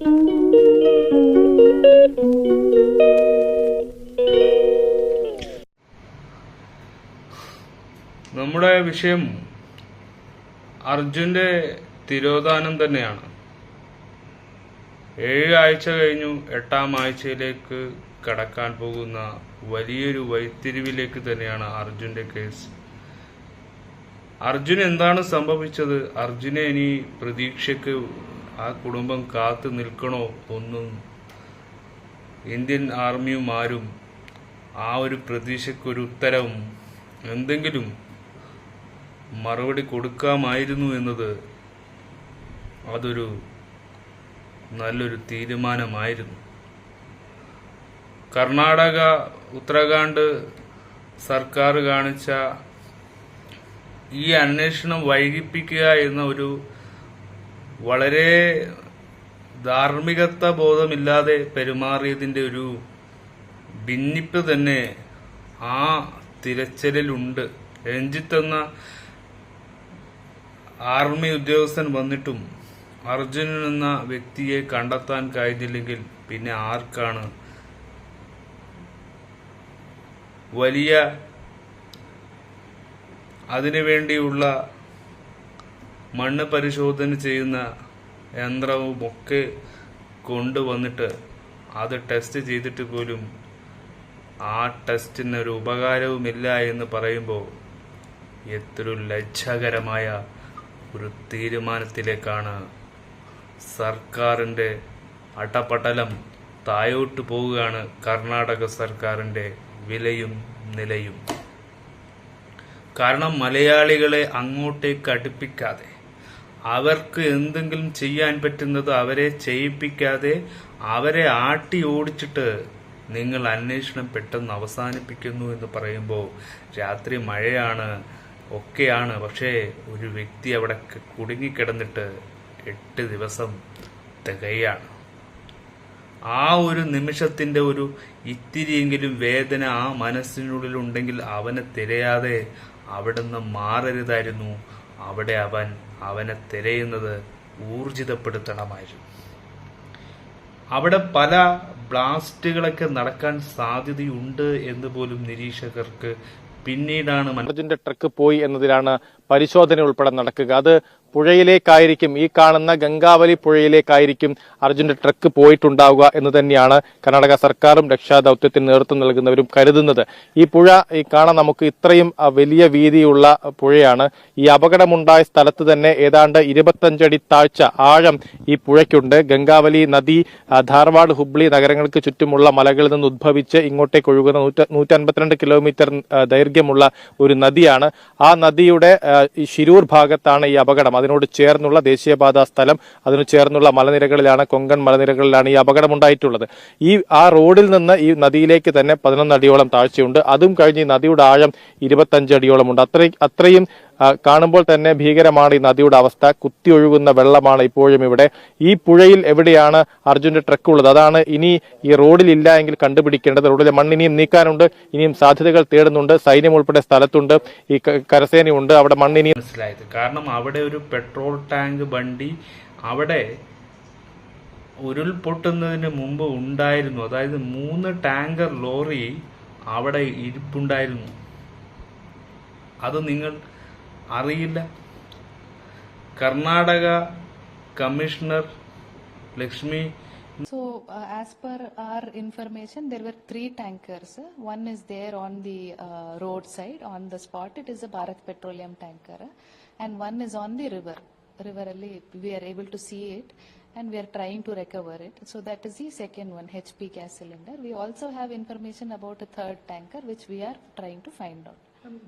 നമ്മുടെ വിഷയം അർജുന്റെ തിരോധാനം തന്നെയാണ്. ഏഴ് ആഴ്ച കഴിഞ്ഞു എട്ടാം ആഴ്ചയിലേക്ക് കടക്കാൻ പോകുന്ന വലിയൊരു വഴിത്തിരിവിലേക്ക് തന്നെയാണ് അർജുന്റെ കേസ്. അർജുൻ എന്താണ് സംഭവിച്ചത്? അർജുനെ ഇനി പ്രതീക്ഷയ്ക്ക് ആ കുടുംബം കാത്തു നിൽക്കണോ ഒന്നും ഇന്ത്യൻ ആർമിയുമാരും ആ ഒരു പ്രതീക്ഷയ്ക്കൊരു ഉത്തരവും എന്തെങ്കിലും മറുപടി കൊടുക്കാമായിരുന്നു എന്നത് അതൊരു നല്ലൊരു തീരുമാനമായിരുന്നു. കർണാടക ഉത്തരാഖണ്ഡ് സർക്കാർ കാണിച്ച ഈ അന്വേഷണം വൈകിപ്പിക്കുക എന്ന ഒരു വളരെ ധാർമ്മികത്വ ബോധമില്ലാതെ പെരുമാറിയതിന്റെ ഒരു ഭിന്നിപ്പ് തന്നെ ആ തിരച്ചിലുണ്ട് രഞ്ജിത്ത് എന്ന ആർമി ഉദ്യോഗസ്ഥൻ വന്നിട്ടും അർജുനൻ എന്ന വ്യക്തിയെ കണ്ടെത്താൻ കഴിഞ്ഞില്ലെങ്കിൽ പിന്നെ ആർക്കാണ്? വലിയ അതിനുവേണ്ടിയുള്ള മണ്ണ് പരിശോധന ചെയ്യുന്ന യന്ത്രവും ഒക്കെ കൊണ്ടുവന്നിട്ട് അത് ടെസ്റ്റ് ചെയ്തിട്ട് പോലും ആ ടെസ്റ്റിന് ഒരു ഉപകാരവുമില്ല എന്ന് പറയുമ്പോൾ എത്ര ലജ്ജാകരമായ ഒരു തീരുമാനത്തിലേക്കാണ് സർക്കാരിന്റെ അട്ടപ്പട്ടലം തായോട്ട് പോവുകയാണ് കർണാടക സർക്കാരിന്റെ വിലയും നിലയും. കാരണം മലയാളികളെ അങ്ങോട്ടേക്ക് അടുപ്പിക്കാതെ അവർക്ക് എന്തെങ്കിലും ചെയ്യാൻ പറ്റുന്നത് അവരെ ചെയ്യിപ്പിക്കാതെ അവരെ ആട്ടി ഓടിച്ചിട്ട് നിങ്ങൾ അന്വേഷണം പെട്ടെന്ന് അവസാനിപ്പിക്കുന്നു എന്ന് പറയുമ്പോൾ രാത്രി മഴയാണ് ഒക്കെയാണ്. പക്ഷേ ഒരു വ്യക്തി അവിടെ കുടുങ്ങിക്കിടന്നിട്ട് എട്ട് ദിവസം തികയാണ്. ആ ഒരു നിമിഷത്തിന്റെ ഒരു ഇത്തിരിയെങ്കിലും വേദന ആ മനസ്സിനുള്ളിൽ ഉണ്ടെങ്കിൽ അവനെ തിരയാതെ അവിടുന്ന് മാറരുതായിരുന്നു. അവിടെ അവൻ അവനെ തിരയുന്നത് ഊർജിതപ്പെടുത്തണമായിരുന്നു. അവിടെ പല ബ്ലാസ്റ്റുകളൊക്കെ നടക്കാൻ സാധ്യതയുണ്ട് എന്ന് പോലും നിരീക്ഷകർക്ക് പിന്നീടാണ് മനോജിന്റെ ട്രക്ക് പോയി എന്നതിലാണ് പരിശോധന ഉൾപ്പെടെ നടക്കുക. അത് പുഴയിലേക്കായിരിക്കും ഈ കാണുന്ന ഗംഗാവലി പുഴയിലേക്കായിരിക്കും അർജുന്റെ ട്രക്ക് പോയിട്ടുണ്ടാവുക എന്ന് തന്നെയാണ് കർണാടക സർക്കാരും രക്ഷാദൌത്യത്തിന് നേതൃത്വം നൽകുന്നവരും കരുതുന്നത്. ഈ പുഴ ഈ കാണാൻ നമുക്ക് ഇത്രയും വലിയ വീതിയുള്ള പുഴയാണ്. ഈ അപകടമുണ്ടായ സ്ഥലത്ത് തന്നെ ഏതാണ്ട് ഇരുപത്തഞ്ചടി താഴ്ച ആഴം ഈ പുഴയ്ക്കുണ്ട്. ഗംഗാവലി നദി ധാർവാഡ് ഹുബ്ലി നഗരങ്ങൾക്ക് ചുറ്റുമുള്ള മലകളിൽ നിന്ന് ഉദ്ഭവിച്ച് ഇങ്ങോട്ടേക്ക് ഒഴുകുന്ന നൂറ്റ നൂറ്റൻപത്തിരണ്ട് കിലോമീറ്റർ ദൈർഘ്യമുള്ള ഒരു നദിയാണ്. ആ നദിയുടെ ഈ ശിരൂർ ഭാഗത്താണ് ഈ അപകടം. അതിനോട് ചേർന്നുള്ള ദേശീയപാത സ്ഥലം അതിനു ചേർന്നുള്ള മലനിരകളിലാണ് കൊങ്കൺ മലനിരകളിലാണ് ഈ അപകടം ഉണ്ടായിട്ടുള്ളത് ഈ ആ റോഡിൽ നിന്ന് ഈ നദിയിലേക്ക് തന്നെ പതിനൊന്ന് അടിയോളം താഴ്ചയുണ്ട്. അതും കഴിഞ്ഞ് നദിയുടെ ആഴം ഇരുപത്തഞ്ച് അടിയോളം ഉണ്ട് അത്രയും ആ, കാണുമ്പോൾ തന്നെ ഭീകരമാണ് ഈ നദിയുടെ അവസ്ഥ. കുത്തി ഒഴുകുന്ന വെള്ളമാണ് ഇപ്പോഴും ഇവിടെ. ഈ പുഴയിൽ എവിടെയാണ് അർജുന്റെ ട്രക്ക് ഉള്ളത്? അതാണ് ഇനി ഈ റോഡിൽ ഇല്ല എങ്കിൽ കണ്ടുപിടിക്കേണ്ടത്. റോഡിലെ മണ്ണ് ഇനിയും നീക്കാനുണ്ട്. ഇനിയും സാധ്യതകൾ തേടുന്നുണ്ട്. സൈന്യം ഉൾപ്പെടെ സ്ഥലത്തുണ്ട്. ഈ കരസേനയുണ്ട് അവിടെ മണ്ണ് ഇനിയും മനസ്സിലായത്. കാരണം അവിടെ ഒരു പെട്രോൾ ടാങ്ക് വണ്ടി അവിടെ ഉരുൾപൊട്ടുന്നതിന് മുമ്പ് ഉണ്ടായിരുന്നു. അതായത് മൂന്ന് ടാങ്കർ ലോറി അവിടെ ഇരിപ്പുണ്ടായിരുന്നു. അത് നിങ്ങൾ So, uh, as per our information, there were three tankers. One is there on the uh, roadside, on the spot. It is a Bharat Petroleum tanker, and one is on the river. River, we are able to see it, and we are trying to recover it. So that is the second one, HP gas cylinder. We also have information about a third tanker, which we are trying to find out. Um,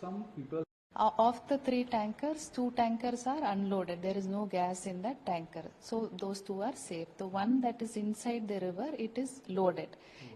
some people. Of the three tankers, two tankers are unloaded. There is no gas in that tanker. So those two are safe. The one that is inside the river, it is loaded.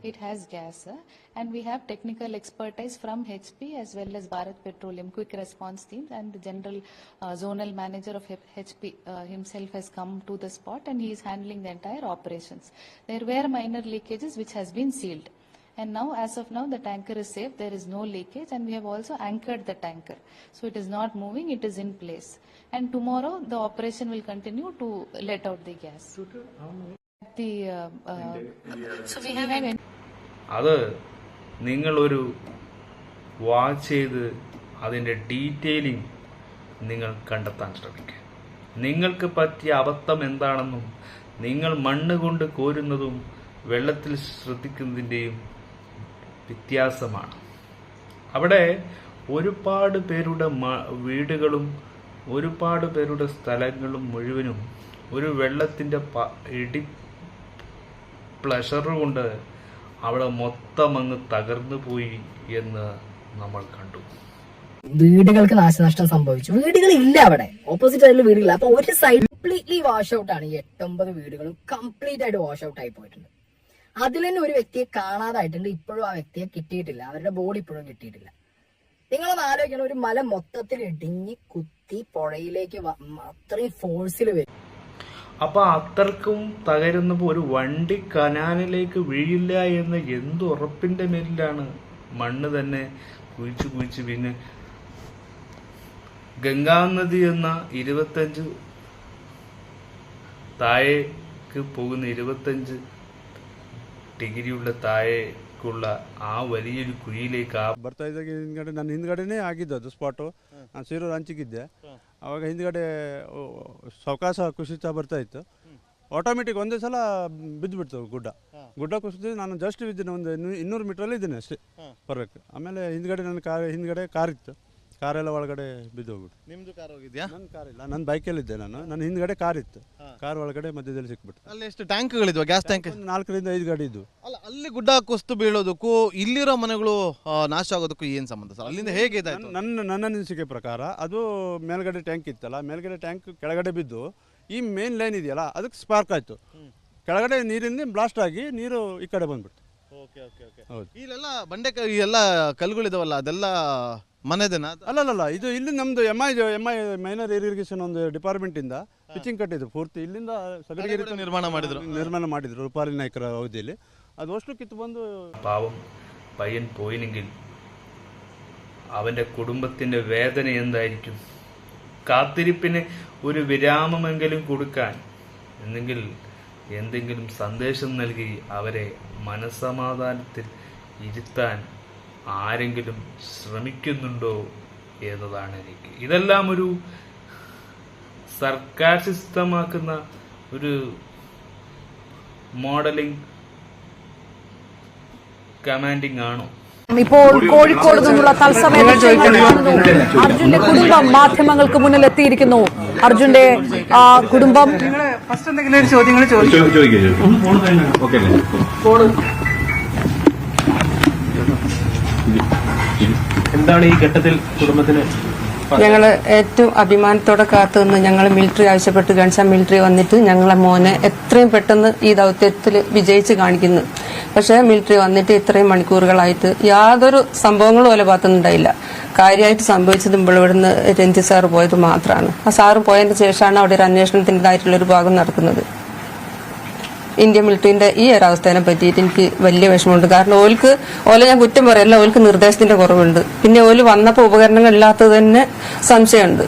It has gas. uh, And we have technical expertise from HP as well as Bharat Petroleum Quick Response Teams and the general uh, zonal manager of HP uh, himself has come to the spot and he is handling the entire operations. There were minor leakages which has been sealed. And now, as of now, the tanker is safe. There is no leakage, and we have also anchored the tanker. So it is not moving; it is in place. And tomorrow, the operation will continue to let out the gas. The, uh, uh, so we have അത് നിങ്ങളൊരു watch ചെയ്ത് അതിന്റെ detailing നിങ്ങൾ കണ്ടെത്താൻ ശ്രമിക്കുക നിങ്ങൾക്ക് പറ്റിയ അബദ്ധം എന്താണെന്നും നിങ്ങൾ മണ്ണ് കൊണ്ട് കോരുന്നതും വെള്ളത്തിൽ ശ്രദ്ധിക്കുന്നതിന്റെയും വ്യത്യാസമാണ്. അവിടെ ഒരുപാട് പേരുടെ വീടുകളും ഒരുപാട് പേരുടെ സ്ഥലങ്ങളും മുഴുവനും ഒരു വെള്ളത്തിന്റെ ഇടി പ്ലഷർ കൊണ്ട് അവിടെ മൊത്തം അങ്ങ് തകർന്നു പോയി എന്ന് നമ്മൾ കണ്ടു. വീടുകൾക്ക് നാശനഷ്ടം സംഭവിച്ചു. വീടുകൾ ഇല്ല അവിടെ. ഓപ്പോസിറ്റ് സൈഡിൽ വീടുകളില്ല. അപ്പൊ ഒരു സൈഡ് കംപ്ലീറ്റ്ലി വാഷ് ഔട്ട് ആണ്. ഈ എട്ടൊമ്പത് വീടുകളും കംപ്ലീറ്റ് ആയിട്ട് വാഷ് ഔട്ട് ആയി പോയിട്ടുണ്ട്. അതിൽ തന്നെ ഒരു വ്യക്തിയെ കാണാതായിട്ടുണ്ട്. ഇപ്പോഴും ആ വ്യക്തിയെ കിട്ടിയിട്ടില്ല. അവരുടെ ബോഡി ഇപ്പോഴും കിട്ടിയിട്ടില്ല. നിങ്ങളൊന്ന് ആലോചിക്കണം. ഒരു മല മൊത്തത്തിൽ ഇടിഞ്ഞ് കുത്തി പുഴയിലേക്ക് അത്രയും ഫോഴ്സിൽ വരും. അപ്പൊ അത്രക്കും തകരുന്നപ്പോ ഒരു വണ്ടി കനാലിലേക്ക് വീഴില്ല എന്ന് എന്ത് ഉറപ്പിന്റെ മേലിലാണ് മണ്ണ് തന്നെ കുഴിച്ചു കുഴിച്ച് പിന്നെ ഗംഗാനദി എന്ന ഇരുപത്തഞ്ച് താഴേക്ക് പോകുന്ന ഇരുപത്തഞ്ച് ಡಿಗ್ರಿയുള്ള ತಾಯೆಗುಳ್ಳ ಆ വലിയൊരു കുഴിയിലേക്ക് ಕಾ ಬರ್ತಾ ಇದ್ದಾಗ ಹಿಂದ್ಗಡೆ ನನ್ನ ಹಿಂದ್ಗಡೆನೇ ಆಗಿದ್ದು ಅದು ಸ್ಪಾಟು ನಾನು ಸೀರೋರು ಹಂಚಿಗಿದ್ದೆ. ಆವಾಗ ಹಿಂದ್ಗಡೆ ಸಾವಕಾಶ ಕುಸಿತ ಬರ್ತಾ ಇತ್ತು. ಆಟೋಮೆಟಿಕ್ ಒಂದೇ ಸಲ ಬಿದ್ದು ಗುಡ್ಡ. ಗುಡ್ಡ ಕುಸಿದು ನಾನು ಜಸ್ಟ್ ಬಿದ್ದೀನಿ ಒಂದು ಇನ್ನೂರು ಮೀಟ್ರಲ್ಲಿ ಇದ್ದೀನಿ ಅಷ್ಟೇ. ಬರಬೇಕು ಆಮೇಲೆ ಹಿಂದ್ಗಡೆ ನನ್ನ ಕಾರ್ ಹಿಂದ್ಗಡೆ ಕಾರ್ ಇತ್ತು ಕಾರೆಲ್ಲ ಒಳಗಡೆ ಬಿದ್ದೋಗ್ಬಿಟ್ಟು ನಿಮ್ದು ಕಾರ್ ಹೋಗಿದ್ಯಾ? ನನ್ನ ಕಾರ್ ಇಲ್ಲ. ನನ್ನ ಬೈಕಲ್ಲಿದ್ದೆ ನಾನು. ನನ್ನ ಹಿಂದ್ಗಡೆ ಕಾರ್ ಇತ್ತು. ಕಾರ್ ಒಳಗಡೆ ಮಧ್ಯದಲ್ಲಿ ಸಿಕ್ಬಿಟ್ಟು ಅಲ್ಲಿ ಎಷ್ಟು ಟ್ಯಾಂಕ್ಗಳಿದ್ವಾ? ಗ್ಯಾಸ್ ಟ್ಯಾಂಕ್ ಒಂದು ನಾಲ್ಕರಿಂದ ಐದು ಗಾಡಿ ಇದ್ದು ಅಲ್ಲ ಅಲ್ಲಿ ಗುಡ್ಡ ಕುಸ್ತು ಬೀಳೋದಕ್ಕೂ ಇಲ್ಲಿರೋ ಮನೆಗಳು ಆ, ನಾಶ ಆಗೋದಕ್ಕೂ ಏನ್ ಸಂಬಂಧ ಸರ್? ಅಲ್ಲಿಂದ ಹೇಗೆ ಇದಾಯ್ತು? ನನ್ನ ನನ್ನ ಅನಿಸಿಕೆ ಪ್ರಕಾರ ಅದು ಮೇಲ್ಗಡೆ ಟ್ಯಾಂಕ್ ಇತ್ತಲ್ಲ ಮೇಲ್ಗಡೆ ಟ್ಯಾಂಕ್ ಕೆಳಗಡೆ ಬಿದ್ದು ಈ ಮೇನ್ ಲೈನ್ ಇದೆಯಲ್ಲ ಅದಕ್ಕೆ ಸ್ಪಾರ್ಕ್ ಆಯ್ತು. ಕೆಳಗಡೆ ನೀರಿಂದ ಬ್ಲಾಸ್ಟ್ ಆಗಿ ನೀರು ಈ ಕಡೆ ಬಂದ್ಬಿಡ್ತು. ಹೌದು. ಇಲ್ಲೆಲ್ಲ ಬಂಡೆ ಎಲ್ಲ ಕಲ್ಲುಗಳಿದಾವಲ್ಲ ಅದೆಲ್ಲ ಮನೆದೇನಾ ಅದು- ಅಲ್ಲಲ್ಲ ಇದು ಇಲ್ಲಿ ನಮ್ದು M I M I minor irrigation ಒಂದು ಡಿಪಾರ್ಟ್ಮೆಂಟ್ ಇಂದ ಪಿಚಿಂಗ್ ಕಟ್ಟಿದ್ದು ಪೂರ್ತಿ ಇಲ್ಲಿಂದ ಸಗಡಿಗೆ ಕೂಡ ನಿರ್ಮಾಣ ಮಾಡಿದ್ರು. ನಿರ್ಮಾಣ ಮಾಡಿದ್ರು ರೂಪಾಲಿ ನಾಯ್ಕರ ಅವಧಿಯಲ್ಲಿ ಅದು ಅಷ್ಟು ಕಿತ್ತು ಬಂದು പാവം പയ്യൻ പോയില്ലെങ്കിൽ അവന്റെ കുടുംബത്തിന്റെ വേദന എന്തായിരിക്കും കാത്തിരിപ്പിന് ഒരു വിരാമമെങ്കിലും കൊടുക്കാൻ എന്നെങ്കിൽ എന്തെങ്കിലും സന്ദേശം നൽകി അവരെ മനസമാധാനത്തിൽ ഇരുത്താൻ ആരെങ്കിലും ശ്രമിക്കുന്നുണ്ടോ എന്നതാണ് എനിക്ക്. ഇതെല്ലാം ഒരു സർക്കാർ സിസ്റ്റമാക്കുന്ന ഒരു മോഡലിംഗ് കമാൻഡിംഗ് ആണോ? ഇപ്പോൾ കോഴിക്കോട് നിന്നുള്ള തത്സമയ. അർജുന്റെ കുടുംബം മാധ്യമങ്ങൾക്ക് മുന്നിൽ എത്തിയിരിക്കുന്നു അർജുന്റെ ആ, കുടുംബം. ഫസ്റ്റ് എന്തെങ്കിലും ഒരു ചോദ്യങ്ങൾ ചോദിച്ചു എന്താണ് ഈ ഘട്ടത്തിൽ കുടുംബത്തിന് ഞങ്ങൾ ഏറ്റവും അഭിമാനത്തോടെ കാത്തു നിന്ന് ഞങ്ങൾ മിലിറ്ററി ആവശ്യപ്പെട്ട് ഗൺസാ മിലിറ്ററി വന്നിട്ട് ഞങ്ങളെ മോനെ എത്രയും പെട്ടെന്ന് ഈ ദൗത്യത്തിൽ വിജയിച്ച് കാണിക്കുന്നു. പക്ഷേ മിലിറ്ററി വന്നിട്ട് ഇത്രയും മണിക്കൂറുകളായിട്ട് യാതൊരു സംഭവങ്ങളും പോലെ ഭാഗത്തുനിന്നുണ്ടായില്ല. കാര്യമായിട്ട് സംഭവിച്ചത് ഇവിടുന്ന് രഞ്ജിത് സാറ് പോയത് മാത്രമാണ് ആ സാറ് പോയതിന് ശേഷമാണ് അവിടെ ഒരു അന്വേഷണത്തിന്റെതായിട്ടുള്ള ഒരു ഭാഗം നടക്കുന്നത്. ഇന്ത്യൻ മിലിറ്ററിന്റെ ഈ ഒരു അവസ്ഥയെ പറ്റിയിട്ട് എനിക്ക് വലിയ വിഷമമുണ്ട്. കാരണം ഓൽക്ക് ഓലെ ഞാൻ കുറ്റം പറയല്ല ഓൽക്ക് നിർദ്ദേശത്തിന്റെ കുറവുണ്ട്. പിന്നെ ഓൽ വന്നപ്പോൾ ഉപകരണങ്ങൾ ഇല്ലാത്തത് തന്നെ സംശയമുണ്ട്.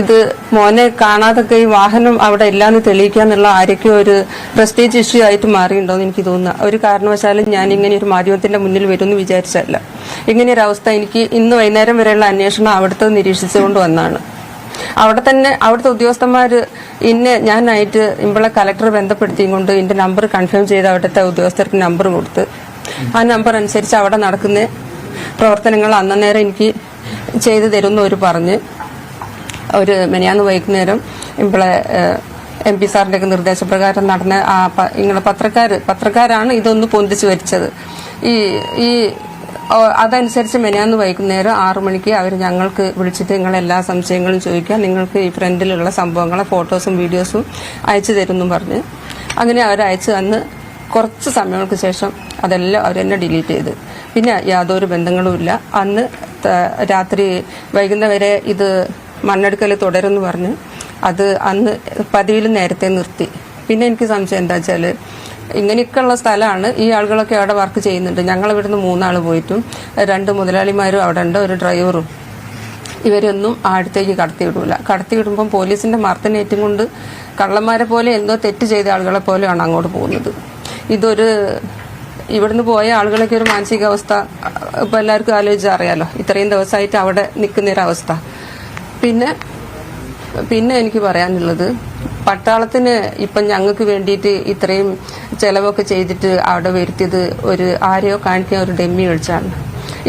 ഇത് മോനെ കാണാതൊക്കെ ഈ വാഹനം അവിടെ ഇല്ലാന്ന് തെളിയിക്കാന്നുള്ള ആരൊക്കെ ഒരു പ്രസ്റ്റേജ് ഇഷ്യൂ ആയിട്ട് മാറിയിട്ടുണ്ടോന്ന് എനിക്ക് തോന്നുന്നു. ഒരു കാരണവശാലും ഞാൻ ഇങ്ങനെ ഒരു മാധ്യമത്തിന്റെ മുന്നിൽ വരുമെന്ന് വിചാരിച്ചല്ല ഇങ്ങനെ ഒരു അവസ്ഥ എനിക്ക് ഇന്ന് വൈകുന്നേരം വരെയുള്ള അന്വേഷണം അവിടുത്തെ നിരീക്ഷിച്ചുകൊണ്ട് വന്നാണ്. അവിടെ തന്നെ അവിടുത്തെ ഉദ്യോഗസ്ഥന്മാർ ഇന്നെ ഞാനായിട്ട് ഇമ്പളെ കലക്ടർ ബന്ധപ്പെടുത്തിയും കൊണ്ട് എന്റെ നമ്പർ കൺഫേം ചെയ്ത് അവിടുത്തെ ഉദ്യോഗസ്ഥർക്ക് നമ്പർ കൊടുത്ത്. ആ നമ്പർ അനുസരിച്ച് അവിടെ നടക്കുന്ന പ്രവർത്തനങ്ങൾ അന്നേരം എനിക്ക് ചെയ്തു തരുമെന്ന് അവർ പറഞ്ഞ്. ഒരു മെനിയാന്ന് വൈകുന്നേരം ഇമ്പളെ എം പി സാറിന്റെ ഒക്കെ നിർദ്ദേശപ്രകാരം നടന്ന ആ ഇങ്ങനെ പത്രക്കാര് പത്രക്കാരാണ് ഇതൊന്ന് പൊന്തിച്ചു വരിച്ചത്. ഈ ഈ അതനുസരിച്ച് മെനിയാന്ന് വൈകുന്നേരം ആറു മണിക്ക് അവർ ഞങ്ങൾക്ക് വിളിച്ചിട്ട് നിങ്ങൾ എല്ലാ സംശയങ്ങളും ചോദിക്കുക. നിങ്ങൾക്ക് ഈ ഫ്രണ്ടിലുള്ള സംഭവങ്ങളെ ഫോട്ടോസും വീഡിയോസും അയച്ചു തരുമെന്നും പറഞ്ഞ് അങ്ങനെ അവർ അയച്ചു തന്ന് കുറച്ച് സമയങ്ങൾക്ക് ശേഷം അതെല്ലാം അവരെന്നെ ഡിലീറ്റ് ചെയ്ത്. പിന്നെ യാതൊരു ബന്ധങ്ങളുമില്ല അന്ന് രാത്രി വൈകുന്നേരം വരെ ഇത് മണ്ണെടുക്കൽ തുടരുമെന്ന് പറഞ്ഞ് അത് അന്ന് പതിവിൽ നേരത്തെ നിർത്തി. പിന്നെ എനിക്ക് സംശയം എന്താ വെച്ചാൽ ഇങ്ങനെയൊക്കെയുള്ള സ്ഥലമാണ് ഈ ആളുകളൊക്കെ അവിടെ വർക്ക് ചെയ്യുന്നുണ്ട്. ഞങ്ങൾ ഇവിടുന്ന് മൂന്നാൾ പോയിട്ടും രണ്ട് മുതലാളിമാരും അവിടെ ഉണ്ട് ഒരു ഡ്രൈവറും ഇവരൊന്നും അടുത്തേക്ക് കടത്തി വിടൂല കടത്തി വിടുമ്പം പോലീസിന്റെ മർദ്ദനേറ്റും കൊണ്ട് കള്ളന്മാരെ പോലെ എന്തോ തെറ്റ് ചെയ്ത ആളുകളെ പോലെയാണ് അങ്ങോട്ട് പോകുന്നത്. ഇതൊരു ഇവിടുന്ന് പോയ ആളുകളൊക്കെ ഒരു മാനസികാവസ്ഥ ഇപ്പൊ എല്ലാവർക്കും ആലോചിച്ച് അറിയാലോ. ഇത്രയും ദിവസമായിട്ട് അവിടെ നിൽക്കുന്ന ഒരു അവസ്ഥ. പിന്നെ പിന്നെ എനിക്ക് പറയാനുള്ളത് പട്ടാളത്തിന് ഇപ്പം ഞങ്ങൾക്ക് വേണ്ടിയിട്ട് ഇത്രയും ചെലവൊക്കെ ചെയ്തിട്ട് അവിടെ വരുത്തിയത് ഒരു ആരെയോ കാണിക്കാൻ ഒരു ഡെമ്മി ഒഴിച്ചാണ്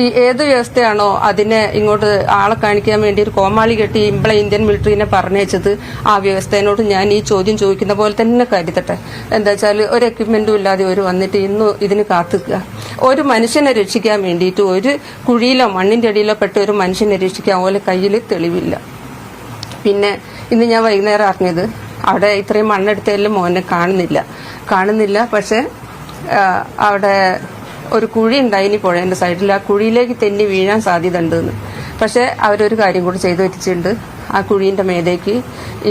ഈ ഏത് വ്യവസ്ഥയാണോ അതിനെ ഇങ്ങോട്ട് ആളെ കാണിക്കാൻ വേണ്ടി ഒരു കോമാളി കെട്ടി ഇമ്പളെ ഇന്ത്യൻ മിലിറ്ററിനെ പറഞ്ഞയച്ചത് ആ വ്യവസ്ഥയോട് ഞാൻ ഈ ചോദ്യം ചോദിക്കുന്ന പോലെ തന്നെ കരുതട്ടെ. എന്താ വെച്ചാൽ ഒരു എക്യുപ്മെന്റും ഇല്ലാതെ ഒരു വന്നിട്ട് ഇന്ന് ഇതിന് കാത്തുക്കുക. ഒരു മനുഷ്യനെ രക്ഷിക്കാൻ വേണ്ടിയിട്ട് ഒരു കുഴിയിലോ മണ്ണിന്റെ അടിയിലോ പെട്ട ഒരു മനുഷ്യനെ രക്ഷിക്കാൻ പോലെ കയ്യിൽ തെളിവില്ല. പിന്നെ ഇന്ന് ഞാൻ വൈകുന്നേരം അറിഞ്ഞത് അവിടെ ഇത്രയും മണ്ണെടുത്തതിൽ മോനെ കാണുന്നില്ല. കാണുന്നില്ല പക്ഷെ അവിടെ ഒരു കുഴി ഉണ്ടായിനി പുഴേന്റെ സൈഡിൽ. ആ കുഴിയിലേക്ക് തെന്നി വീഴാൻ സാധ്യത ഉണ്ടെന്ന് പക്ഷെ അവരൊരു കാര്യം കൂടി ചെയ്തു വെച്ചിട്ടുണ്ട്. ആ കുഴിന്റെ മേലേക്ക്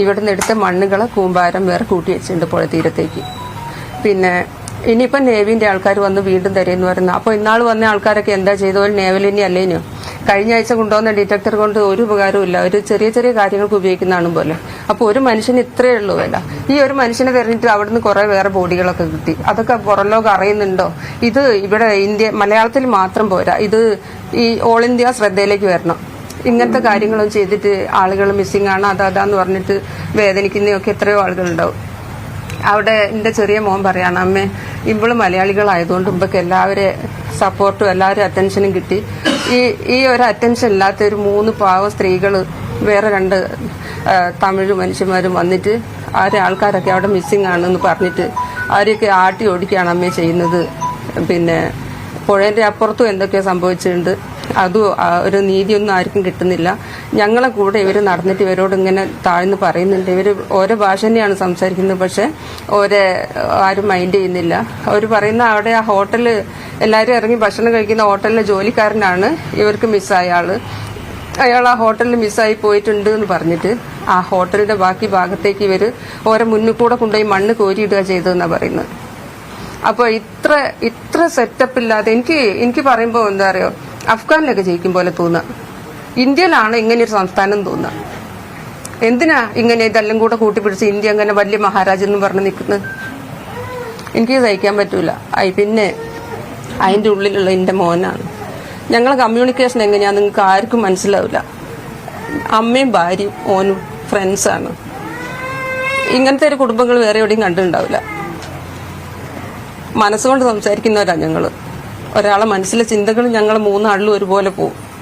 ഇവിടുന്ന് എടുത്ത മണ്ണുകളെ കൂമ്പാരം വേറെ കൂട്ടി വെച്ചിട്ടുണ്ട് പുഴ തീരത്തേക്ക്. പിന്നെ ഇനിയിപ്പം നേവിന്റെ ആൾക്കാർ വന്ന് വീണ്ടും തരുമെന്ന് പറയുന്നു. അപ്പോൾ ഇന്നാൾ വന്ന ആൾക്കാരൊക്കെ എന്താ ചെയ്തോ നേവലിനി അല്ലേനോ? കഴിഞ്ഞ ആഴ്ച കൊണ്ടുവന്ന ഡിറ്റക്ടർ കൊണ്ട് ഒരു ഉപകാരവും ഒരു ചെറിയ ചെറിയ കാര്യങ്ങൾക്ക് ഉപയോഗിക്കുന്നതാണ് പോലെ. അപ്പോൾ ഒരു മനുഷ്യന് ഇത്രയേ ഉള്ളൂ വില. ഈ ഒരു മനുഷ്യനെ തെരഞ്ഞിട്ട് അവിടുന്ന് കുറെ വേറെ ബോഡികളൊക്കെ കിട്ടി. അതൊക്കെ പുറം ലോകം അറിയുന്നുണ്ടോ? ഇത് ഇവിടെ ഇന്ത്യ മലയാളത്തിൽ മാത്രം പോരാ. ഇത് ഈ ഓൾ ഇന്ത്യ ശ്രദ്ധയിലേക്ക് വരണം. ഇങ്ങനത്തെ കാര്യങ്ങളും ചെയ്തിട്ട് ആളുകൾ മിസ്സിംഗ് ആണ് അതാ അതാന്ന് പറഞ്ഞിട്ട് വേദനിക്കുന്നതൊക്കെ എത്രയോ ആളുകളുണ്ടാവും. അവിടെ എന്റെ ചെറിയ മോൻ പറയാണ് അമ്മേ ഇവൾ മലയാളികളായതുകൊണ്ട് ഇമ്പക്ക് എല്ലാവരെ സപ്പോർട്ടും എല്ലാവരും അറ്റൻഷനും കിട്ടി. ഈ ഈ ഒരു അറ്റൻഷൻ ഇല്ലാത്ത ഒരു മൂന്ന് പാവം സ്ത്രീകൾ വേറെ രണ്ട് തമിഴ് മനുഷ്യന്മാരും വന്നിട്ട് ആരെ ആൾക്കാരൊക്കെ അവിടെ മിസ്സിംഗ് ആണെന്ന് പറഞ്ഞിട്ട് ആരെയൊക്കെ ആട്ടി ഓടിക്കുകയാണ് അമ്മേ ചെയ്യുന്നത്. പിന്നെ പുഴേന്റെ അപ്പുറത്തും എന്തൊക്കെയോ സംഭവിച്ചിട്ടുണ്ട്. അതും ഒരു നീതിയൊന്നും ആർക്കും കിട്ടുന്നില്ല. ഞങ്ങളെ കൂടെ ഇവർ നടന്നിട്ട് ഇവരോട് ഇങ്ങനെ താഴ്ന്ന് പറയുന്നുണ്ട്. ഇവർ ഓരോ ഭാഷ തന്നെയാണ് സംസാരിക്കുന്നത്. പക്ഷെ ഓരോ ആരും മൈൻഡ് ചെയ്യുന്നില്ല. അവർ പറയുന്ന അവിടെ ആ ഹോട്ടൽ എല്ലാവരും ഇറങ്ങി ഭക്ഷണം കഴിക്കുന്ന ഹോട്ടലിലെ ജോലിക്കാരനാണ് ഇവർക്ക് മിസ്സായ ആൾ. അയാൾ ആ ഹോട്ടലിൽ മിസ്സായി പോയിട്ടുണ്ട് എന്ന് പറഞ്ഞിട്ട് ആ ഹോട്ടലിന്റെ ബാക്കി ഭാഗത്തേക്ക് ഇവർ ഓരോ മുന്നിൽ കൂടെ കൊണ്ടുപോയി മണ്ണ് കോരിയിടുക ചെയ്തതെന്നാണ് പറയുന്നത്. അപ്പൊ ഇത്ര ഇത്ര സെറ്റപ്പ് ഇല്ലാതെ എനിക്ക് എനിക്ക് പറയുമ്പോ എന്താ അറിയോ? അഫ്ഗാനിലൊക്കെ ജയിക്കും പോലെ തോന്നുക. ഇന്ത്യയിലാണ് ഇങ്ങനെ ഒരു സംസ്ഥാനം തോന്നുക. എന്തിനാ ഇങ്ങനെ ഇതെല്ലാം കൂടെ കൂട്ടിപ്പിടിച്ച് ഇന്ത്യ അങ്ങനെ വലിയ മഹാരാജെന്ന് പറഞ്ഞ് നിൽക്കുന്നത്? എനിക്ക് സഹിക്കാൻ പറ്റൂല. ഐ പിന്നെ അതിന്റെ ഉള്ളിലുള്ള എന്റെ മോനാണ്. ഞങ്ങളെ കമ്മ്യൂണിക്കേഷൻ എങ്ങനെയാണ് നിങ്ങൾക്ക് ആർക്കും മനസ്സിലാവില്ല. അമ്മയും ഭാര്യയും ഓനും ഫ്രണ്ട്സാണ് ഇങ്ങനത്തെ ഒരു കുടുംബങ്ങൾ വേറെ എവിടെയും കണ്ടിട്ടുണ്ടാവില്ല. മനസ്സുകൊണ്ട് സംസാരിക്കുന്നവരാണ് ഞങ്ങൾ. ഒരാളെ മനസ്സിലെ ചിന്തകൾ ഞങ്ങൾ മൂന്നാളിലും ഒരുപോലെ പോകും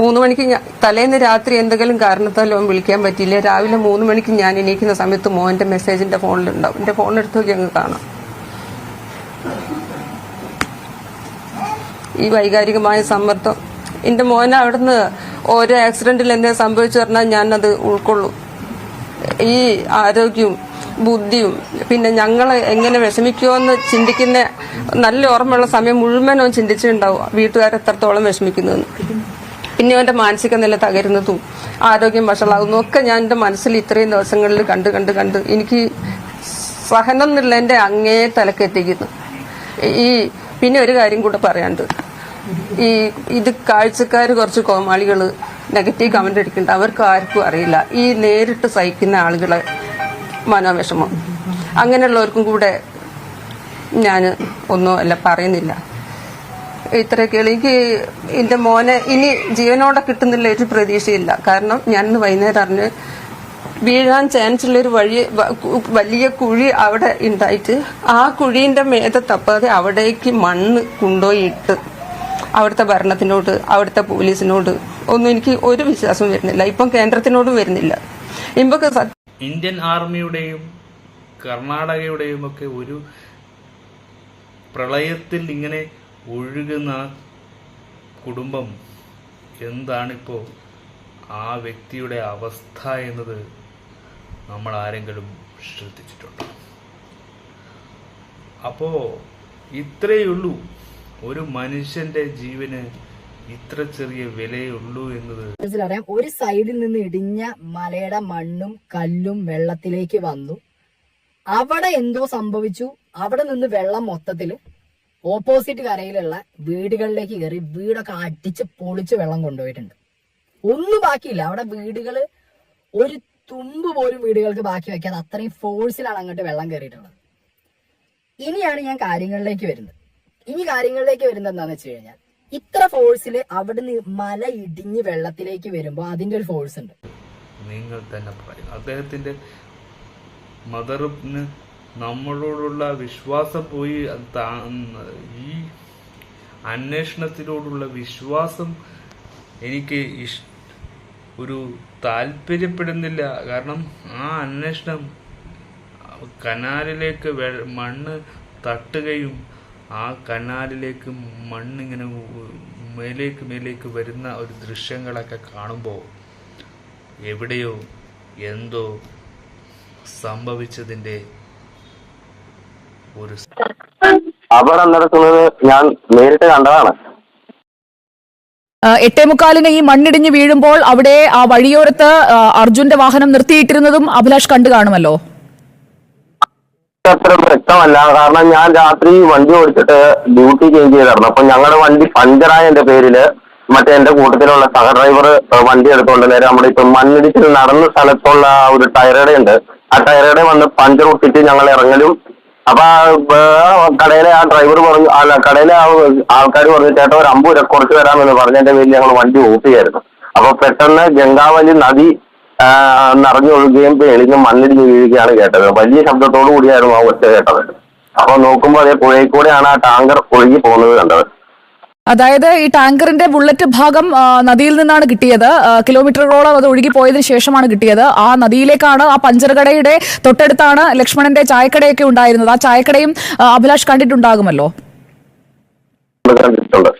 മൂന്ന് മണിക്ക് തലേന്ന് രാത്രി എന്തെങ്കിലും കാരണത്താലോ വിളിക്കാൻ പറ്റിയില്ല. രാവിലെ മൂന്ന് മണിക്ക് ഞാൻ എണീക്കുന്ന സമയത്ത് മോന്റെ മെസ്സേജിന്റെ ഫോണിലുണ്ടാവും. എന്റെ ഫോൺ എടുത്ത് നോക്കി അങ്ങ് കാണാം. ഈ വൈകാരികമായ സമ്മർദ്ദം. എന്റെ മോൻ അവിടുന്ന് ഓരോ ആക്സിഡന്റിൽ എന്തെങ്കിലും സംഭവിച്ചു പറഞ്ഞാൽ ഞാനത് ഉൾക്കൊള്ളും. ഈ ആരോഗ്യവും ബുദ്ധിയും പിന്നെ ഞങ്ങൾ എങ്ങനെ വിഷമിക്കുമെന്ന് ചിന്തിക്കുന്ന നല്ല ഓർമ്മയുള്ള സമയം മുഴുവൻ അവൻ ചിന്തിച്ചിട്ടുണ്ടാവും വീട്ടുകാർ എത്രത്തോളം വിഷമിക്കുന്നു പിന്നെ അവന്റെ മാനസിക നില തകരുന്നതും ആരോഗ്യം വഷളാകുന്നതും ഒക്കെ ഞാൻ എന്റെ മനസ്സിൽ ഇത്രയും ദിവസങ്ങളിൽ കണ്ട് കണ്ട് കണ്ട് എനിക്ക് സഹനം എന്നുള്ള എന്റെ അങ്ങേ തലക്കെത്തിക്കുന്നു ഈ പിന്നെ ഒരു കാര്യം കൂടെ പറയാണ്ട് ഈ ഇത് കാഴ്ചക്കാർ കുറച്ച് കോമാളികൾ നെഗറ്റീവ് കമന്റ് അടിക്കുന്നുണ്ട്. അവർക്ക് ആർക്കും അറിയില്ല. ഈ നേരിട്ട് സഹിക്കുന്ന ആളുകളെ മനോവിഷമം. അങ്ങനെയുള്ളവർക്കും കൂടെ ഞാൻ ഒന്നും അല്ല പറയുന്നില്ല. ഇത്രയൊക്കെ എനിക്ക് എന്റെ മോനെ ഇനി ജീവനോടെ കിട്ടുന്നില്ല ഒരു പ്രതീക്ഷയില്ല. കാരണം ഞാൻ ഇന്ന് വൈകുന്നേരം അറിഞ്ഞ് വീഴാൻ ചാൻസ് ഉള്ള ഒരു വഴി വലിയ കുഴി അവിടെ ഉണ്ടായിട്ട് ആ കുഴിന്റെ മേത തപ്പാതെ അവിടേക്ക് മണ്ണ് കൊണ്ടുപോയി ഇട്ട് അവിടുത്തെ ഭരണത്തിനോട് അവിടുത്തെ പോലീസിനോട് ഒന്നും എനിക്ക് ഒരു വിശ്വാസം വരുന്നില്ല. ഇപ്പം കേന്ദ്രത്തിനോടും വരുന്നില്ല. ഇമ്പൊക്കെ ഇന്ത്യൻ ആർമിയുടെയും കർണാടകയുടെയും ഒക്കെ ഒരു പ്രളയത്തിൽ ഇങ്ങനെ ഒഴുകുന്ന കുടുംബം എന്താണിപ്പോ ആ വ്യക്തിയുടെ അവസ്ഥ എന്നത് നമ്മൾ ആരെങ്കിലും ശ്രദ്ധിച്ചിട്ടുണ്ടോ? അപ്പോ ഇത്രയേ ഉള്ളൂ. ഒരു മനുഷ്യന്റെ ജീവന് ഇത്ര ചെറിയ വിലയുള്ളൂ എന്നത് മനസ്സിലറിയാം. ഒരു സൈഡിൽ നിന്ന് ഇടിഞ്ഞ മലയുടെ മണ്ണും കല്ലും വെള്ളത്തിലേക്ക് വന്നു. അവിടെ എന്തോ സംഭവിച്ചു. അവിടെ നിന്ന് വെള്ളം മൊത്തത്തിൽ ഓപ്പോസിറ്റ് കരയിലുള്ള വീടുകളിലേക്ക് കയറി വീടൊക്കെ അടിച്ച് പൊളിച്ച് വെള്ളം കൊണ്ടുപോയിട്ടുണ്ട്. ഒന്നും ബാക്കിയില്ല. അവിടെ വീടുകൾ ഒരു തുമ്പ് പോലും വീടുകൾക്ക് ബാക്കി വെക്കാതെ അത്രയും ഫോഴ്സിലാണ് അങ്ങോട്ട് വെള്ളം കയറിയിട്ടുള്ളത്. ഇനിയാണ് ഞാൻ കാര്യങ്ങളിലേക്ക് വരുന്നത്. ഇനി കാര്യങ്ങളിലേക്ക് വരുന്നത് എന്താണെന്ന് വെച്ച് കഴിഞ്ഞാൽ ഇത്ര ഫോഴ്സിൽ അവിടുന്ന് മല ഇടിഞ്ഞ് വെള്ളത്തിലേക്ക് വരുമ്പോൾ അതിന്റെ ഒരു ഫോഴ്സ് ഉണ്ട്. നിങ്ങൾ തന്നെ പറയും. അദ്ദേഹത്തിന്റെ മദറിന് നമ്മളോടുള്ള വിശ്വാസം പോയി ഈ അന്വേഷണത്തിനോടുള്ള വിശ്വാസം എനിക്ക് ഇഷ് ഒരു താല്പര്യപ്പെടുന്നില്ല. കാരണം ആ അന്വേഷണം കനാലിലേക്ക് മണ്ണ് തട്ടുകയും ആ കനാലിലേക്ക് മണ്ണിങ്ങനെ മേലേക്ക് മേലേക്ക് വരുന്ന ഒരു ദൃശ്യങ്ങളൊക്കെ കാണുമ്പോൾ എവിടെയോ എന്തോ സംഭവിച്ചതിന്റെ ഒരു അപകടം നടക്കുന്നത് ഞാൻ നേരിട്ട് കണ്ടതാണ്. എട്ടേമുക്കാലിന് ഈ മണ്ണിടിഞ്ഞ് വീഴുമ്പോൾ അവിടെ ആ വഴിയോരത്ത് അർജുന്റെ വാഹനം നിർത്തിയിട്ടിരുന്നതും അഭിലാഷ് കണ്ടു കാണുമല്ലോ? അത്ര വ്യക്തമല്ല. കാരണം ഞാൻ രാത്രി വണ്ടി ഓടിച്ചിട്ട് ഡ്യൂട്ടി ചേഞ്ച് ചെയ്തായിരുന്നു. അപ്പൊ ഞങ്ങളുടെ വണ്ടി പഞ്ചറായ എന്റെ പേരിൽ. മറ്റേ എന്റെ കൂട്ടത്തിലുള്ള സഹ ഡ്രൈവർ വണ്ടി എടുത്തുകൊണ്ട് നേരെ നമ്മുടെ ഇപ്പൊ മണ്ണിടിച്ചിൽ നടന്ന സ്ഥലത്തുള്ള ഒരു ടയറേടെ ഉണ്ട്. ആ ടയറേടെ വന്ന് പഞ്ചർ ഒട്ടിച്ച് ഞങ്ങൾ ഇറങ്ങലും. അപ്പൊ കടയിലെ ആ ഡ്രൈവർ പറഞ്ഞു അല്ല കടയിലെ ആ ആൾക്കാർ പറഞ്ഞു ചേട്ടാ ഒരു അമ്പൂര കുറച്ച് തരാമെന്ന് പറഞ്ഞതിന്റെ പേരിൽ ഞങ്ങൾ വണ്ടി ഓഫ് ചെയ്യായിരുന്നു. അപ്പൊ പെട്ടെന്ന് ഗംഗാവലി നദി നിറഞ്ഞൊഴുകുകയും എളിഞ്ഞ് മണ്ണിടിഞ്ഞ് വീഴുകയാണ് കേട്ടത്. വലിയ ശബ്ദത്തോടു കൂടിയായിരുന്നു ആ ഒച്ച കേട്ടത്. അപ്പൊ നോക്കുമ്പോൾ അതേ പുഴയിൽ കൂടെയാണ് ആ ടാങ്കർ ഒഴുകി പോകുന്നത് കണ്ടത്. അതായത് ഈ ടാങ്കറിന്റെ ബുള്ളറ്റ് ഭാഗം നദിയിൽ നിന്നാണ് കിട്ടിയത്. കിലോമീറ്ററുകളോളം അത് ഒഴുകി പോയതിനു ശേഷമാണ് കിട്ടിയത്. ആ നദിയിലേക്കാണ് ആ പഞ്ചർകടയുടെ തൊട്ടടുത്താണ് ലക്ഷ്മണന്റെ ചായക്കടയൊക്കെ ഉണ്ടായിരുന്നത്. ആ ചായക്കടയും അഭിലാഷ് കണ്ടിട്ടുണ്ടാകുമല്ലോ? കണ്ടിട്ടുണ്ട്.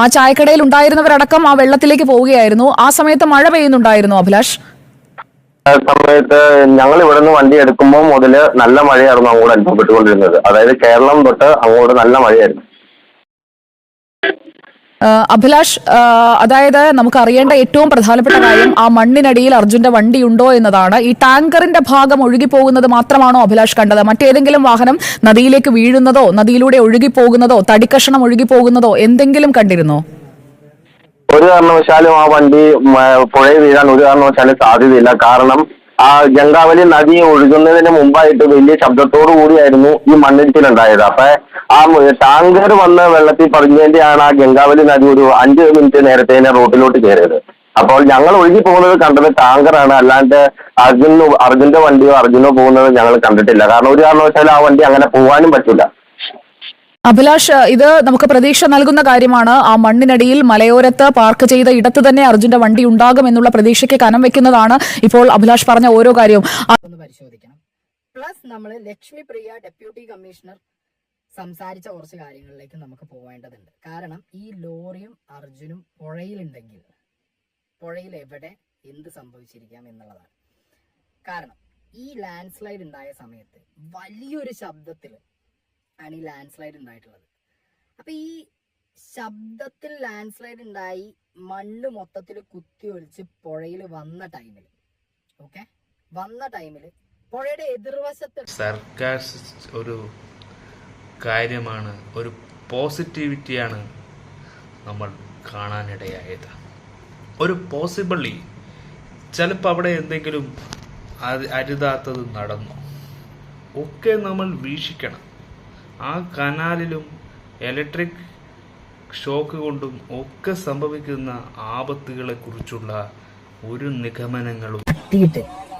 ആ ചായക്കടയിൽ ഉണ്ടായിരുന്നവരടക്കം ആ വെള്ളത്തിലേക്ക് പോവുകയായിരുന്നു. ആ സമയത്ത് മഴ പെയ്യുന്നുണ്ടായിരുന്നു അഭിലാഷ്? സമയത്ത് ഞങ്ങൾ ഇവിടെ നിന്ന് വണ്ടി എടുക്കുമ്പോൾ മുതൽ നല്ല മഴയായിരുന്നു അങ്ങോട്ട് അനുഭവപ്പെട്ടുകൊണ്ടിരുന്നത്. അതായത് കേരളം തൊട്ട് അങ്ങോട്ട് നല്ല മഴയായിരുന്നു. അഭിലാഷ് അതായത് നമുക്ക് അറിയേണ്ട ഏറ്റവും പ്രധാനപ്പെട്ട കാര്യം ആ മണ്ണിനടിയിൽ അർജുന്റെ വണ്ടി ഉണ്ടോ എന്നതാണ്. ഈ ടാങ്കറിന്റെ ഭാഗം ഒഴുകി പോകുന്നത് മാത്രമാണോ അഭിലാഷ് കണ്ടത്? മറ്റേതെങ്കിലും വാഹനം നദിയിലേക്ക് വീഴുന്നതോ നദിയിലൂടെ ഒഴുകി പോകുന്നതോ തടിക്കഷണം ഒഴുകി പോകുന്നതോ എന്തെങ്കിലും കണ്ടിരുന്നോ? ഒരു കാരണവശാലും ആ വണ്ടി പുഴയിൽ വീഴാൻ ഒരു കാരണവശാലും സാധ്യതയില്ല. കാരണം ആ ഗംഗാവലി നദി ഒഴുകുന്നതിന് മുമ്പായിട്ട് വലിയ ശബ്ദത്തോടു കൂടിയായിരുന്നു ഈ മണ്ണിടിച്ചിലുണ്ടായത്. അപ്പൊ ആ ടാങ്കർ വന്ന് വെള്ളത്തിൽ പതിഞ്ഞതിന്റെയാണ് ആ ഗംഗാവലി നദി ഒരു അഞ്ച് മിനിറ്റ് നേരത്തെ തന്നെ റോട്ടിലോട്ട് കയറിയത്. അപ്പോൾ ഞങ്ങൾ ഒഴുകി പോകുന്നത് കണ്ടത് ടാങ്കറാണ്. അല്ലാണ്ട് അർജുനോ അർജുന്റെ വണ്ടിയോ അർജുനോ പോകുന്നത് ഞങ്ങൾ കണ്ടിട്ടില്ല. കാരണം ഒരു കാരണവശാലും ആ വണ്ടി അങ്ങനെ പോകാനും പറ്റില്ല. അഭിലാഷ് ഇത് നമുക്ക് പ്രതീക്ഷ നൽകുന്ന കാര്യമാണ്. ആ മണ്ണിനടിയിൽ മലയോരത്ത് പാർക്ക് ചെയ്ത ഇടത്ത് തന്നെ അർജുന്റെ വണ്ടി ഉണ്ടാകും എന്നുള്ള പ്രതീക്ഷയ്ക്ക് കനം വെക്കുന്നതാണ് ഇപ്പോൾ അഭിലാഷ് പറഞ്ഞ ഓരോ കാര്യവും. പ്ലസ് നമ്മൾ ലക്ഷ്മി പ്രിയ ഡെപ്യൂട്ടി കമ്മീഷണർ സംസാരിച്ച കുറച്ച് കാര്യങ്ങളിലേക്ക് നമുക്ക് പോവേണ്ടതുണ്ട്. കാരണം ഈ ലോറിയും അർജുനും പുഴയിലുണ്ടെങ്കിൽ പുഴയിൽ എവിടെ എന്ത് സംഭവിച്ചിരിക്കാം എന്നുള്ളതാണ്. കാരണം ഈ ലാൻഡ് സ്ലൈഡ് ഉണ്ടായ സമയത്ത് വലിയൊരു ശബ്ദത്തിൽ ആണ് ഈ ലാൻഡ് സ്ലൈഡ് ഉണ്ടായിട്ടുള്ളത്. അപ്പൊ ഈ ശബ്ദത്തിൽ ലാൻഡ് സ്ലൈഡ് ഉണ്ടായി മണ്ണ് മൊത്തത്തിൽ കുത്തി ഒലിച്ച് പുഴയിൽ വന്ന ടൈമിൽ ഓക്കെ വന്ന ടൈമിൽ പുഴയുടെ എതിർവശത്ത് സർക്കാർ ഒരു കാര്യമാണ് ഒരു പോസിറ്റിവിറ്റിയാണ് നമ്മൾ കാണാനിടയായത്. ഒരു പോസിബിളി ചിലപ്പോൾ അവിടെ എന്തെങ്കിലും അരുതാത്തത് നടന്നു? ഒക്കെ നമ്മൾ വീക്ഷിക്കണം. ആ കനാലിലും ഇലക്ട്രിക് ഷോക്ക് കൊണ്ടും ഒക്കെ സംഭവിക്കുന്ന ആപത്തുകളെ കുറിച്ചുള്ള ഒരു നിഗമനങ്ങളും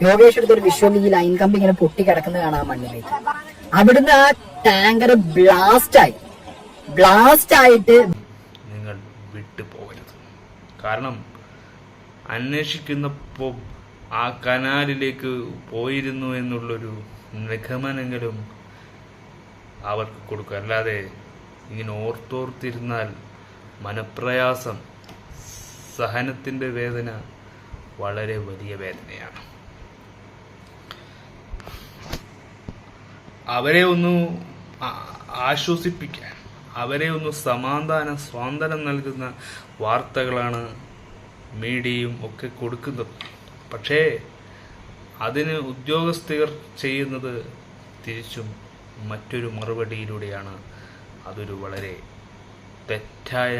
യോഗേഷ് എടുത്തൊരു വിഷ്വൽ ഈ ലൈൻ കമ്പി ഇങ്ങനെ പൊട്ടി കിടക്കുന്നത് കാണാൻ മണ്ണിലേക്ക്. അവിടുന്ന് ആ ടാങ്കർ ബ്ലാസ്റ്റ് ആയി. ബ്ലാസ്റ്റ് ആയിട്ട് നിങ്ങൾ വിട്ടു പോകരുത്. കാരണം അന്വേഷിക്കുന്നപ്പോൾ ആ കനാലിലേക്ക് പോയിരുന്നു എന്നുള്ളൊരു നിഗമനങ്ങളും അവർക്ക് കൊടുക്കുക. അല്ലാതെ ഇങ്ങനെ ഓർത്തോർത്തിരുന്നാൽ മനപ്രയാസം സഹനത്തിന്റെ വേദന വളരെ വലിയ വേദനയാണ്. അവരെ ഒന്ന് ആശ്വസിപ്പിക്കാൻ. അവരെ ഒന്ന് സമാധാന സ്വാതന്ത്ര്യം നൽകുന്ന വാർത്തകളാണ് മീഡിയയും ഒക്കെ കൊടുക്കുന്നത്. പക്ഷേ അതിന് ഉദ്യോഗസ്ഥർ ചെയ്യുന്നത് തിരിച്ചും മറ്റൊരു മറുപടിയിലൂടെയാണ്. അതൊരു വളരെ തെറ്റായ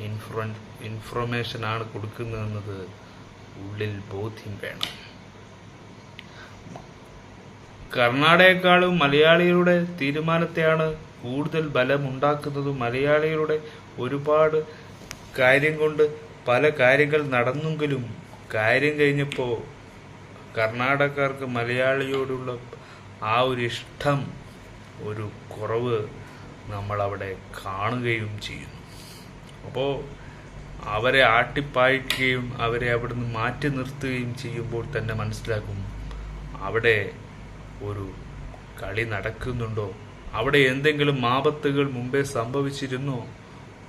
ഇൻഫ്ര ഇൻഫർമേഷനാണ് കൊടുക്കുന്നതെന്നത് ഉള്ളിൽ ബോധ്യം വേണം. കർണാടകയെക്കാളും മലയാളികളുടെ തീരുമാനത്തെയാണ് കൂടുതൽ ബലമുണ്ടാക്കുന്നതും. മലയാളികളുടെ ഒരുപാട് കാര്യം കൊണ്ട് പല കാര്യങ്ങൾ നടന്നെങ്കിലും കാര്യം കഴിഞ്ഞപ്പോൾ കർണാടകക്കാർക്ക് മലയാളിയോടുള്ള ആ ഒരു ഇഷ്ടം ഒരു കുറവ് നമ്മളവിടെ കാണുകയും ചെയ്യുന്നു. അപ്പോൾ അവരെ ആട്ടിപ്പായിക്കുകയും അവരെ അവിടുന്ന് മാറ്റി നിർത്തുകയും ചെയ്യുമ്പോൾ തന്നെ മനസ്സിലാക്കും അവിടെ ഒരു കളി നടക്കുന്നുണ്ടോ? അവിടെ എന്തെങ്കിലും ആപത്തുകൾ മുമ്പേ സംഭവിച്ചിരുന്നോ?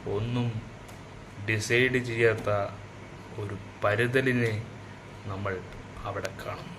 ഒന്നും ഡിസൈഡ് ചെയ്യാത്ത ഒരു പരുതലിനെ നമ്മൾ അവിടെ കാണും